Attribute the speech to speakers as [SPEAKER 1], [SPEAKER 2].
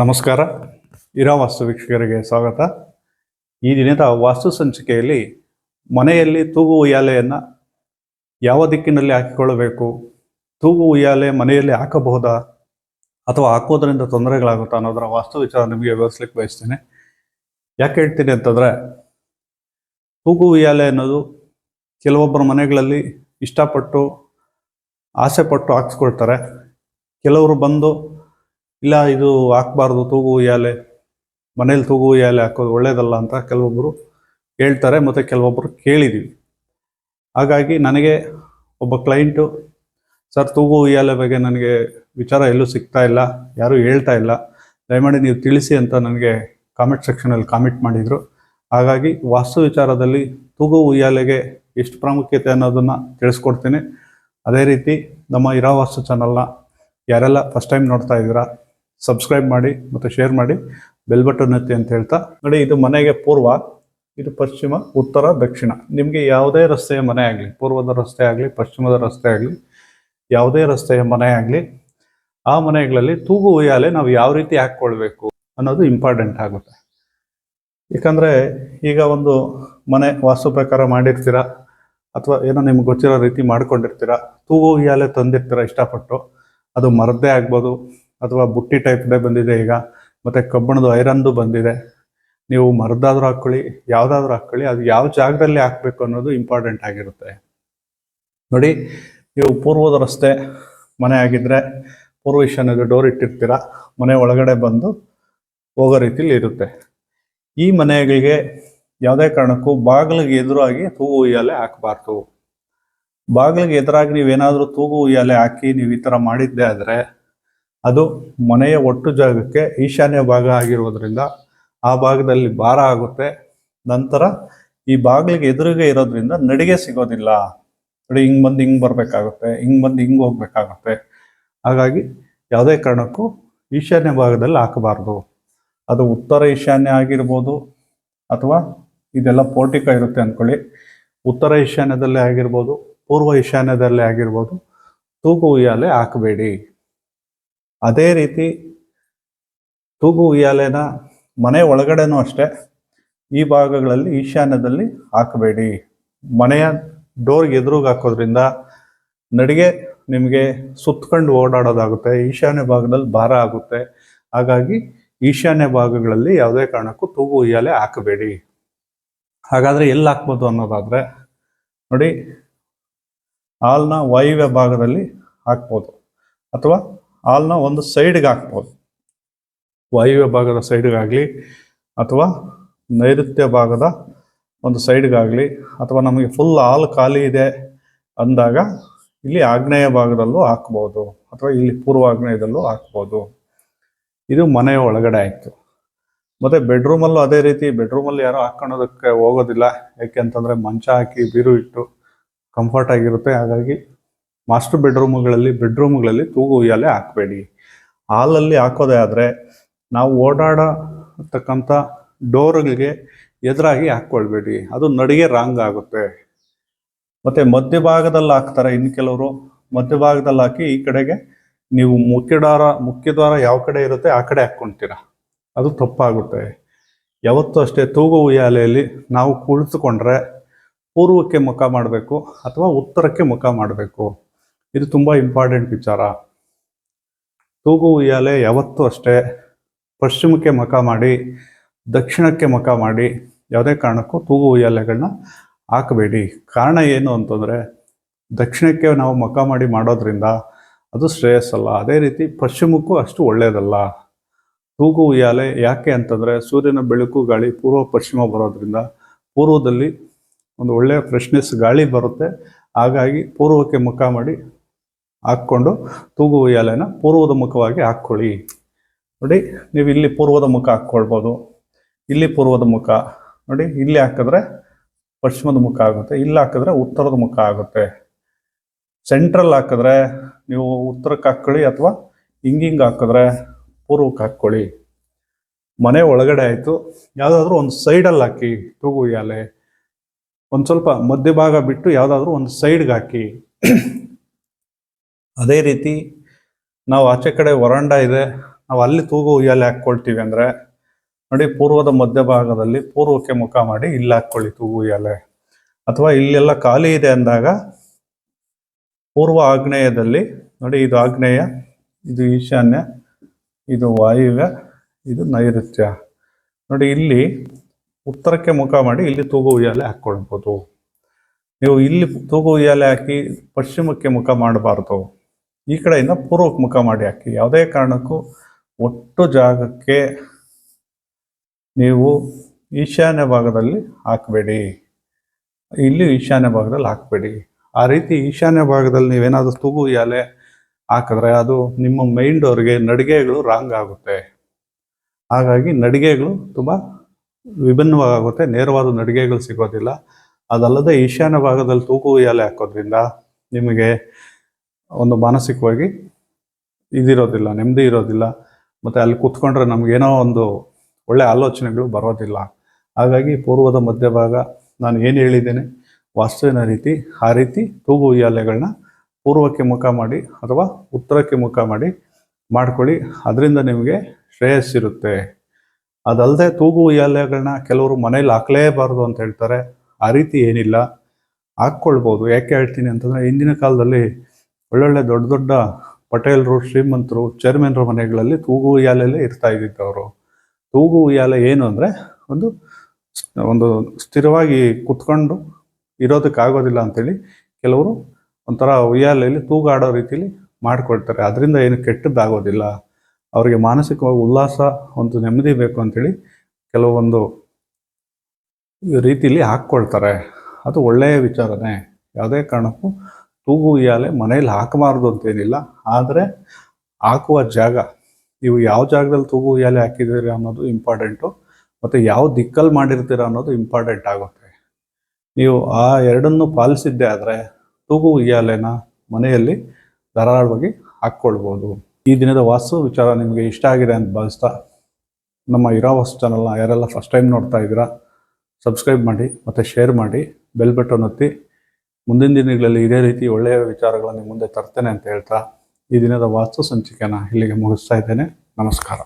[SPEAKER 1] ನಮಸ್ಕಾರ. ಇರಾ ವಾಸ್ತು ವೀಕ್ಷಕರಿಗೆ ಸ್ವಾಗತ. ಈ ದಿನದ ವಾಸ್ತು ಸಂಚಿಕೆಯಲ್ಲಿ ಮನೆಯಲ್ಲಿ ತೂಗು ಉಯ್ಯಾಲೆಯನ್ನು ಯಾವ ದಿಕ್ಕಿನಲ್ಲಿ ಹಾಕಿಕೊಳ್ಳಬೇಕು, ತೂಗು ಉಯ್ಯಾಲೆ ಮನೆಯಲ್ಲಿ ಹಾಕಬಹುದಾ, ಅಥವಾ ಹಾಕೋದ್ರಿಂದ ತೊಂದರೆಗಳಾಗುತ್ತಾ ಅನ್ನೋದರ ವಾಸ್ತು ವಿಚಾರ ನಿಮಗೆ ವಿವರಿಸ್ಲಿಕ್ಕೆ ಬಯಸ್ತೇನೆ. ಯಾಕೆ ಹೇಳ್ತೀನಿ ಅಂತಂದರೆ, ತೂಗು ಉಯ್ಯಾಲೆ ಅನ್ನೋದು ಕೆಲವೊಬ್ಬರ ಮನೆಗಳಲ್ಲಿ ಇಷ್ಟಪಟ್ಟು, ಆಸೆಪಟ್ಟು ಹಾಕ್ಸ್ಕೊಳ್ತಾರೆ. ಕೆಲವರು ಬಂದು ಇಲ್ಲ, ಇದು ಹಾಕ್ಬಾರ್ದು, ತೂಗು ಉಯ್ಯಾಲೆ ಮನೇಲಿ ತೂಗು ಉಯ್ಯಾಲೆ ಹಾಕೋದು ಒಳ್ಳೇದಲ್ಲ ಅಂತ ಕೆಲವೊಬ್ಬರು ಹೇಳ್ತಾರೆ, ಮತ್ತು ಕೆಲವೊಬ್ಬರು ಕೇಳಿದ್ದೀವಿ ಹಾಗಾಗಿ ನನಗೆ ಒಬ್ಬ ಕ್ಲೈಂಟು ಸರ್, ತೂಗು ಉಯ್ಯಾಲೆ ಬಗ್ಗೆ ನನಗೆ ವಿಚಾರ ಎಲ್ಲೂ ಸಿಗ್ತಾ ಇಲ್ಲ, ಯಾರೂ ಹೇಳ್ತಾ ಇಲ್ಲ. ದಯಮಾಡಿ ನೀವು ತಿಳಿಸಿ ಅಂತ ನನಗೆ ಕಾಮೆಂಟ್ ಸೆಕ್ಷನಲ್ಲಿ ಕಾಮೆಂಟ್ ಮಾಡಿದರು. ಹಾಗಾಗಿ ವಾಸ್ತು ವಿಚಾರದಲ್ಲಿ ತೂಗು ಉಯ್ಯಾಲೆಗೆ ಎಷ್ಟು ಪ್ರಾಮುಖ್ಯತೆ ಅನ್ನೋದನ್ನು ತಿಳಿಸ್ಕೊಡ್ತೀನಿ. ಅದೇ ರೀತಿ ನಮ್ಮ ಇರಾ ವಾಸ್ತು ಚಾನಲ್ನ ಯಾರೆಲ್ಲ ಫಸ್ಟ್ ಟೈಮ್ ನೋಡ್ತಾ ಇದ್ದೀರಾ ಸಬ್ಸ್ಕ್ರೈಬ್ ಮಾಡಿ ಮತ್ತು ಶೇರ್ ಮಾಡಿ. ಬೆಲ್ ಬಟನ್ ಒತ್ತಿ ಅಂತ ಹೇಳ್ತಾ. ನೋಡಿ, ಇದು ಮನೆಗೆ ಪೂರ್ವ, ಇದು ಪಶ್ಚಿಮ, ಉತ್ತರ, ದಕ್ಷಿಣ. ನಿಮಗೆ ಯಾವುದೇ ರಸ್ತೆಯ ಮನೆ ಆಗಲಿ, ಪೂರ್ವದ ರಸ್ತೆ ಆಗಲಿ, ಪಶ್ಚಿಮದ ರಸ್ತೆ ಆಗಲಿ, ಯಾವುದೇ ರಸ್ತೆಯ ಮನೆ ಆಗಲಿ, ಆ ಮನೆಗಳಲ್ಲಿ ತೂಗು ಉಯ್ಯಾಲೆ ನಾವು ಯಾವ ರೀತಿ ಹಾಕ್ಕೊಳ್ಬೇಕು ಅನ್ನೋದು ಇಂಪಾರ್ಟೆಂಟ್ ಆಗುತ್ತೆ. ಯಾಕಂದರೆ, ಈಗ ಒಂದು ಮನೆ ವಾಸ್ತು ಪ್ರಕಾರ ಮಾಡಿರ್ತೀರ, ಅಥವಾ ಏನೋ ನಿಮ್ಗೆ ಗೊತ್ತಿರೋ ರೀತಿ ಮಾಡ್ಕೊಂಡಿರ್ತೀರ, ತೂಗು ಉಯ್ಯಾಲೆ ತಂದಿರ್ತೀರ ಇಷ್ಟಪಟ್ಟು, ಅದು ಮರದ್ದೇ ಆಗ್ಬೋದು ಅಥವಾ ಬುಟ್ಟಿ ಟೈಪ್ದೇ ಬಂದಿದೆ ಈಗ. ಮತ್ತು ಕಬ್ಬಣದ ಐರನ್ದು ಬಂದಿದೆ. ನೀವು ಮರದಾದ್ರೂ ಹಾಕ್ಕೊಳ್ಳಿ, ಯಾವುದಾದ್ರೂ ಹಾಕ್ಕೊಳ್ಳಿ, ಅದು ಯಾವ ಜಾಗದಲ್ಲಿ ಹಾಕಬೇಕು ಅನ್ನೋದು ಇಂಪಾರ್ಟೆಂಟ್ ಆಗಿರುತ್ತೆ. ನೋಡಿ, ನೀವು ಪೂರ್ವದ ರಸ್ತೆ ಮನೆ ಆಗಿದ್ರೆ, ಪೂರ್ವ ಈಶಾನ್ಯದ ಡೋರ್ ಇಟ್ಟಿರ್ತೀರ, ಮನೆ ಒಳಗಡೆ ಬಂದು ಹೋಗೋ ರೀತಿಲಿ ಇರುತ್ತೆ. ಈ ಮನೆಗಳಿಗೆ ಯಾವುದೇ ಕಾರಣಕ್ಕೂ ಬಾಗಿಲಿಗೆ ಎದುರಾಗಿ ತೂಗು ಉಯ್ಯಾಲೆ ಹಾಕಬಾರ್ದು. ಬಾಗಿಲಿಗೆ ಎದುರಾಗಿ ನೀವೇನಾದರೂ ತೂಗು ಉಯ್ಯಾಲೆ ಹಾಕಿ ನೀವು ಈ ಥರ ಮಾಡಿದ್ದೆ ಆದರೆ ಅದು ಮನೆಯ ಒಟ್ಟು ಜಾಗಕ್ಕೆ ಈಶಾನ್ಯ ಭಾಗ ಆಗಿರೋದ್ರಿಂದ ಆ ಭಾಗದಲ್ಲಿ ಭಾರ ಆಗುತ್ತೆ. ನಂತರ ಈ ಬಾಗಿಲಿಗೆ ಎದುರಿಗೆ ಇರೋದ್ರಿಂದ ನಡಿಗೆ ಸಿಗೋದಿಲ್ಲ. ನೋಡಿ, ಹಿಂಗೆ ಬಂದು ಹಿಂಗೆ ಬರಬೇಕಾಗುತ್ತೆ, ಹಿಂಗೆ ಬಂದು ಹಿಂಗೆ ಹೋಗ್ಬೇಕಾಗುತ್ತೆ. ಹಾಗಾಗಿ ಯಾವುದೇ ಕಾರಣಕ್ಕೂ ಈಶಾನ್ಯ ಭಾಗದಲ್ಲಿ ಹಾಕಬಾರ್ದು. ಅದು ಉತ್ತರ ಈಶಾನ್ಯ ಆಗಿರ್ಬೋದು ಅಥವಾ ಇದೆಲ್ಲ ಪೋರ್ಟಿಕ ಇರುತ್ತೆ ಅಂದ್ಕೊಳ್ಳಿ ಉತ್ತರ ಈಶಾನ್ಯದಲ್ಲೇ ಆಗಿರ್ಬೋದು, ಪೂರ್ವ ಈಶಾನ್ಯದಲ್ಲೇ ಆಗಿರ್ಬೋದು, ತೂಗು ಉಯ್ಯಾಲೆ ಹಾಕಬೇಡಿ. ಅದೇ ರೀತಿ ತೂಗು ಉಯ್ಯಾಲೆನ ಮನೆ ಒಳಗಡೆನೂ ಅಷ್ಟೇ, ಈ ಭಾಗಗಳಲ್ಲಿ, ಈಶಾನ್ಯದಲ್ಲಿ ಹಾಕಬೇಡಿ. ಮನೆಯ ಡೋರ್ಗೆ ಎದುರುಗೆ ಹಾಕೋದ್ರಿಂದ ನಡಿಗೆ ನಿಮಗೆ ಸುತ್ತಕೊಂಡು ಓಡಾಡೋದಾಗುತ್ತೆ, ಈಶಾನ್ಯ ಭಾಗದಲ್ಲಿ ಭಾರ ಆಗುತ್ತೆ. ಹಾಗಾಗಿ ಈಶಾನ್ಯ ಭಾಗಗಳಲ್ಲಿ ಯಾವುದೇ ಕಾರಣಕ್ಕೂ ತೂಗು ಉಯ್ಯಾಲೆ ಹಾಕಬೇಡಿ. ಹಾಗಾದರೆ ಎಲ್ಲಿ ಹಾಕ್ಬೋದು ಅನ್ನೋದಾದರೆ, ನೋಡಿ, ಹಾಲ್ನ ವಾಯುವ್ಯ ಭಾಗದಲ್ಲಿ ಹಾಕ್ಬೋದು. ಅಥವಾ ಹಾಲ್ನ ಒಂದು ಸೈಡ್ಗೆ ಹಾಕ್ಬೋದು. ವಾಯುವ್ಯ ಭಾಗದ ಸೈಡ್ಗಾಗಲಿ ಅಥವಾ ನೈಋತ್ಯ ಭಾಗದ ಒಂದು ಸೈಡ್ಗಾಗಲಿ ಅಥವಾ ನಮಗೆ ಫುಲ್ ಹಾಲು ಖಾಲಿ ಇದೆ ಅಂದಾಗ ಇಲ್ಲಿ ಆಗ್ನೇಯ ಭಾಗದಲ್ಲೂ ಹಾಕ್ಬೋದು ಅಥವಾ ಇಲ್ಲಿ ಪೂರ್ವಾಗ್ನೇಯದಲ್ಲೂ ಹಾಕ್ಬೋದು. ಇದು ಮನೆಯ ಒಳಗಡೆ ಆಯಿತು. ಮತ್ತು ಬೆಡ್ರೂಮಲ್ಲೂ ಅದೇ ರೀತಿ ಬೆಡ್ರೂಮಲ್ಲಿ ಯಾರೂ ಹಾಕ್ಕೊಳ್ಳೋದಕ್ಕೆ ಹೋಗೋದಿಲ್ಲ. ಯಾಕೆ ಅಂತಂದರೆ ಮಂಚ ಹಾಕಿ ಬೀರು ಇಟ್ಟು ಕಂಫರ್ಟ್ ಆಗಿರುತ್ತೆ. ಹಾಗಾಗಿ ಮಾಸ್ಟರ್ ಬೆಡ್ರೂಮ್ಗಳಲ್ಲಿ ಬೆಡ್ರೂಮ್ಗಳಲ್ಲಿ ತೂಗು ಉಯ್ಯಾಲೆ ಹಾಕಬೇಡಿ. ಹಾಲಲ್ಲಿ ಹಾಕೋದೇ ಆದರೆ ನಾವು ಓಡಾಡತಕ್ಕಂಥ ಡೋರ್ಗಳಿಗೆ ಎದುರಾಗಿ ಹಾಕ್ಕೊಳ್ಬೇಡಿ. ಅದು ನಡಿಗೆ ರಾಂಗ್ ಆಗುತ್ತೆ. ಮತ್ತು ಮಧ್ಯಭಾಗದಲ್ಲಿ ಹಾಕ್ತಾರೆ ಇನ್ನು ಕೆಲವರು. ಮಧ್ಯಭಾಗದಲ್ಲಿ ಹಾಕಿ ಈ ಕಡೆಗೆ ನೀವು ಮುಖ್ಯದ್ವಾರ ಮುಖ್ಯದ್ವಾರ ಯಾವ ಕಡೆ ಇರುತ್ತೆ ಆ ಕಡೆ ಹಾಕ್ಕೊಳ್ತೀರ ಅದು ತಪ್ಪಾಗುತ್ತೆ. ಯಾವತ್ತೂ ಅಷ್ಟೇ ತೂಗು ಉಯ್ಯಾಲೆಯಲ್ಲಿ ನಾವು ಕುಳಿತುಕೊಂಡ್ರೆ ಪೂರ್ವಕ್ಕೆ ಮುಖ ಮಾಡಬೇಕು ಅಥವಾ ಉತ್ತರಕ್ಕೆ ಮುಖ ಮಾಡಬೇಕು. ಇದು ತುಂಬ ಇಂಪಾರ್ಟೆಂಟ್ ವಿಚಾರ ತೂಗು ಉಯ್ಯಾಲೆ ಯಾವತ್ತೂ ಅಷ್ಟೇ ಪಶ್ಚಿಮಕ್ಕೆ ಮುಖ ಮಾಡಿ, ದಕ್ಷಿಣಕ್ಕೆ ಮುಖ ಮಾಡಿ, ಯಾವುದೇ ಕಾರಣಕ್ಕೂ ತೂಗು ಉಯ್ಯಾಲೆಗಳನ್ನ ಹಾಕಬೇಡಿ. ಕಾರಣ ಏನು ಅಂತಂದರೆ, ದಕ್ಷಿಣಕ್ಕೆ ನಾವು ಮುಖ ಮಾಡಿ ಮಾಡೋದ್ರಿಂದ ಅದು ಶ್ರೇಯಸ್ಸಲ್ಲ ಅದೇ ರೀತಿ ಪಶ್ಚಿಮಕ್ಕೂ ಅಷ್ಟು ಒಳ್ಳೆಯದಲ್ಲ ತೂಗು ಉಯ್ಯಾಲೆ ಯಾಕೆ ಅಂತಂದರೆ, ಸೂರ್ಯನ ಬೆಳಕು ಗಾಳಿ ಪೂರ್ವ ಪಶ್ಚಿಮ ಬರೋದ್ರಿಂದ ಪೂರ್ವದಲ್ಲಿ ಒಂದು ಒಳ್ಳೆಯ ಫ್ರೆಶ್ನೆಸ್ ಗಾಳಿ ಬರುತ್ತೆ. ಹಾಗಾಗಿ ಪೂರ್ವಕ್ಕೆ ಮುಖ ಮಾಡಿ ಹಾಕ್ಕೊಂಡು ತೂಗು ಉಯ್ಯಾಲೆನ ಪೂರ್ವದ ಮುಖವಾಗಿ ಹಾಕ್ಕೊಳ್ಳಿ. ನೋಡಿ, ನೀವು ಇಲ್ಲಿ ಪೂರ್ವದ ಮುಖ ಹಾಕ್ಕೊಳ್ಬೋದು. ಇಲ್ಲಿ ಪೂರ್ವದ ಮುಖ. ನೋಡಿ, ಇಲ್ಲಿ ಹಾಕಿದ್ರೆ ಪಶ್ಚಿಮದ ಮುಖ ಆಗುತ್ತೆ. ಇಲ್ಲಿ ಹಾಕಿದ್ರೆ ಉತ್ತರದ ಮುಖ ಆಗುತ್ತೆ. ಸೆಂಟ್ರಲ್ ಹಾಕಿದ್ರೆ ನೀವು ಉತ್ತರಕ್ಕೆ ಹಾಕ್ಕೊಳ್ಳಿ ಅಥವಾ ಹಿಂಗಿಂಗ್ ಹಾಕಿದ್ರೆ ಪೂರ್ವಕ್ಕೆ ಹಾಕ್ಕೊಳ್ಳಿ. ಮನೆ ಒಳಗಡೆ ಆಯಿತು. ಯಾವುದಾದ್ರೂ ಒಂದು ಸೈಡಲ್ಲಿ ಹಾಕಿ ತೂಗು ಉಯ್ಯಾಲೆ ಒಂದು ಸ್ವಲ್ಪ ಮಧ್ಯಭಾಗ ಬಿಟ್ಟು ಯಾವುದಾದ್ರೂ ಒಂದು ಸೈಡ್ಗೆ ಹಾಕಿ. ಅದೇ ರೀತಿ ನಾವು ಆಚೆ ಕಡೆ ವರಾಂಡ ಇದೆ. ನಾವು ಅಲ್ಲಿ ತೂಗು ಉಯ್ಯಾಲೆ ಹಾಕ್ಕೊಳ್ತೀವಿ ಅಂದರೆ ನೋಡಿ ಪೂರ್ವದ ಮಧ್ಯಭಾಗದಲ್ಲಿ ಪೂರ್ವಕ್ಕೆ ಮುಖ ಮಾಡಿ ಇಲ್ಲಿ ಹಾಕ್ಕೊಳ್ಳಿ ತೂಗು ಉಯ್ಯಾಲೆ ಅಥವಾ ಇಲ್ಲೆಲ್ಲ ಖಾಲಿ ಇದೆ ಅಂದಾಗ ಪೂರ್ವ ಆಗ್ನೇಯದಲ್ಲಿ ನೋಡಿ ಇದು ಆಗ್ನೇಯ, ಇದು ಈಶಾನ್ಯ, ಇದು ವಾಯುವ್ಯ, ಇದು ನೈಋತ್ಯ. ನೋಡಿ ಇಲ್ಲಿ ಉತ್ತರಕ್ಕೆ ಮುಖ ಮಾಡಿ ಇಲ್ಲಿ ತೂಗು ಉಯ್ಯಾಲೆ ಹಾಕ್ಕೊಳ್ಬೋದು. ನೀವು ಇಲ್ಲಿ ತೂಗು ಉಯ್ಯಾಲೆ ಹಾಕಿ ಪಶ್ಚಿಮಕ್ಕೆ ಮುಖ ಮಾಡಬಾರ್ದು. ಈ ಕಡೆಯಿಂದ ಪೂರ್ವಕ್ಕೆ ಮುಖ ಮಾಡಿ ಹಾಕಿ. ಯಾವುದೇ ಕಾರಣಕ್ಕೂ ಒಟ್ಟು ಜಾಗಕ್ಕೆ ನೀವು ಈಶಾನ್ಯ ಭಾಗದಲ್ಲಿ ಹಾಕಬೇಡಿ. ಇಲ್ಲಿ ಈಶಾನ್ಯ ಭಾಗದಲ್ಲಿ ಹಾಕಬೇಡಿ. ಆ ರೀತಿ ಈಶಾನ್ಯ ಭಾಗದಲ್ಲಿ ನೀವೇನಾದರೂ ತೂಗು ಎಲೆ ಹಾಕಿದ್ರೆ ಅದು ನಿಮ್ಮ ಮೈಂಡ್ ಅವರಿಗೆ ನಡಿಗೆಗಳು ರಾಂಗ್ ಆಗುತ್ತೆ. ಹಾಗಾಗಿ ನಡಿಗೆಗಳು ತುಂಬ ವಿಭಿನ್ನವಾಗುತ್ತೆ. ನೇರವಾದ ನಡಿಗೆಗಳು ಸಿಗೋದಿಲ್ಲ. ಅದಲ್ಲದೆ ಈಶಾನ್ಯ ಭಾಗದಲ್ಲಿ ತೂಗು ಎಲೆ ಹಾಕೋದ್ರಿಂದ ನಿಮಗೆ ಒಂದು ಮಾನಸಿಕವಾಗಿ ಇದಿರೋದಿಲ್ಲ, ನೆಮ್ಮದಿ ಇರೋದಿಲ್ಲ. ಮತ್ತು ಅಲ್ಲಿ ಕೂತ್ಕೊಂಡ್ರೆ ನಮಗೇನೋ ಒಂದು ಒಳ್ಳೆ ಆಲೋಚನೆಗಳು ಬರೋದಿಲ್ಲ. ಹಾಗಾಗಿ ಪೂರ್ವದ ಮಧ್ಯಭಾಗ ನಾನು ಏನು ಹೇಳಿದ್ದೇನೆ ವಾಸ್ತುವಿನ ರೀತಿ, ಆ ರೀತಿ ತೂಗು ಉಯ್ಯಾಲೆಗಳನ್ನ ಪೂರ್ವಕ್ಕೆ ಮುಖ ಮಾಡಿ ಅಥವಾ ಉತ್ತರಕ್ಕೆ ಮುಖ ಮಾಡಿ ಮಾಡ್ಕೊಳ್ಳಿ. ಅದರಿಂದ ನಿಮಗೆ ಶ್ರೇಯಸ್ಸಿರುತ್ತೆ ಅದಲ್ಲದೆ ತೂಗು ಉಯ್ಯಾಲೆಗಳನ್ನ ಕೆಲವರು ಮನೇಲಿ ಹಾಕಲೇಬಾರ್ದು ಅಂತ ಹೇಳ್ತಾರೆ. ಆ ರೀತಿ ಏನಿಲ್ಲ. ಹಾಕ್ಕೊಳ್ಬೋದು. ಯಾಕೆ ಹೇಳ್ತೀನಿ ಅಂತಂದರೆ, ಹಿಂದಿನ ಕಾಲದಲ್ಲಿ ಒಳ್ಳೊಳ್ಳೆ ದೊಡ್ಡ ದೊಡ್ಡ ಪಟೇಲರು, ಶ್ರೀಮಂತರು, ಚೇರ್ಮನ್ರ ಮನೆಗಳಲ್ಲಿ ತೂಗು ಉಯ್ಯಾಲೆಲ್ಲೇ ಇರ್ತಾ ಇದ್ದಿತ್ತು ಅವರು ತೂಗು ಉಯ್ಯಾಲೆ ಏನು ಅಂದರೆ ಒಂದು ಒಂದು ಸ್ಥಿರವಾಗಿ ಕುತ್ಕೊಂಡು ಇರೋದಕ್ಕಾಗೋದಿಲ್ಲ ಅಂಥೇಳಿ ಕೆಲವರು ಒಂಥರ ಉಯ್ಯಾಲೆಯಲ್ಲಿ ತೂಗಾಡೋ ರೀತಿಯಲ್ಲಿ ಮಾಡಿಕೊಳ್ತಾರೆ. ಅದರಿಂದ ಏನು ಕೆಟ್ಟದ್ದಾಗೋದಿಲ್ಲ. ಅವರಿಗೆ ಮಾನಸಿಕವಾಗಿ ಉಲ್ಲಾಸ, ಒಂದು ನೆಮ್ಮದಿ ಬೇಕು ಅಂಥೇಳಿ ಕೆಲವೊಂದು ರೀತಿಯಲ್ಲಿ ಹಾಕ್ಕೊಳ್ತಾರೆ. ಅದು ಒಳ್ಳೆಯ ವಿಚಾರನೇ. ಯಾವುದೇ ಕಾರಣಕ್ಕೂ ತೂಗು ಉಯ್ಯಾಲೆ ಮನೇಲಿ ಹಾಕಬಾರ್ದು ಅಂತೇನಿಲ್ಲ. ಆದರೆ ಹಾಕುವ ಜಾಗ, ನೀವು ಯಾವ ಜಾಗದಲ್ಲಿ ತೂಗು ಉಯ್ಯಾಲೆ ಹಾಕಿದ್ದೀರಿ ಅನ್ನೋದು ಇಂಪಾರ್ಟೆಂಟು ಮತ್ತು ಯಾವ ದಿಕ್ಕಲ್ಲಿ ಮಾಡಿರ್ತೀರ ಅನ್ನೋದು ಇಂಪಾರ್ಟೆಂಟ್ ಆಗುತ್ತೆ. ನೀವು ಆ ಎರಡನ್ನು ಪಾಲಿಸಿದ್ದೆ ಆದರೆ ತೂಗು ಉಯ್ಯಾಲೆನ ಮನೆಯಲ್ಲಿ ಧಾರಾಳವಾಗಿ ಹಾಕ್ಕೊಳ್ಬೋದು. ಈ ದಿನದ ವಾಸ್ತು ವಿಚಾರ ನಿಮಗೆ ಇಷ್ಟ ಆಗಿದೆ ಅಂತ ಭಾವಿಸ್ತಾ ನಮ್ಮ ಇರೋ ವಾಸ್ತು ಚಾನಲ್ನ ಯಾರೆಲ್ಲ ಫಸ್ಟ್ ಟೈಮ್ ನೋಡ್ತಾ ಇದ್ದೀರಾ ಸಬ್ಸ್ಕ್ರೈಬ್ ಮಾಡಿ ಮತ್ತು ಶೇರ್ ಮಾಡಿ ಬೆಲ್ ಬಟನ್ ಒತ್ತಿ. ಮುಂದಿನ ದಿನಗಳಲ್ಲಿ ಇದೇ ರೀತಿ ಒಳ್ಳೆಯ ವಿಚಾರಗಳನ್ನು ಮುಂದೆ ತರ್ತೇನೆ ಅಂತ ಹೇಳ್ತಾ ಈ ದಿನದ ವಾಸ್ತು ಸಂಚಿಕೆಯನ್ನು ಇಲ್ಲಿಗೆ ಮುಗಿಸ್ತಾ ಇದ್ದೇನೆ. ನಮಸ್ಕಾರ.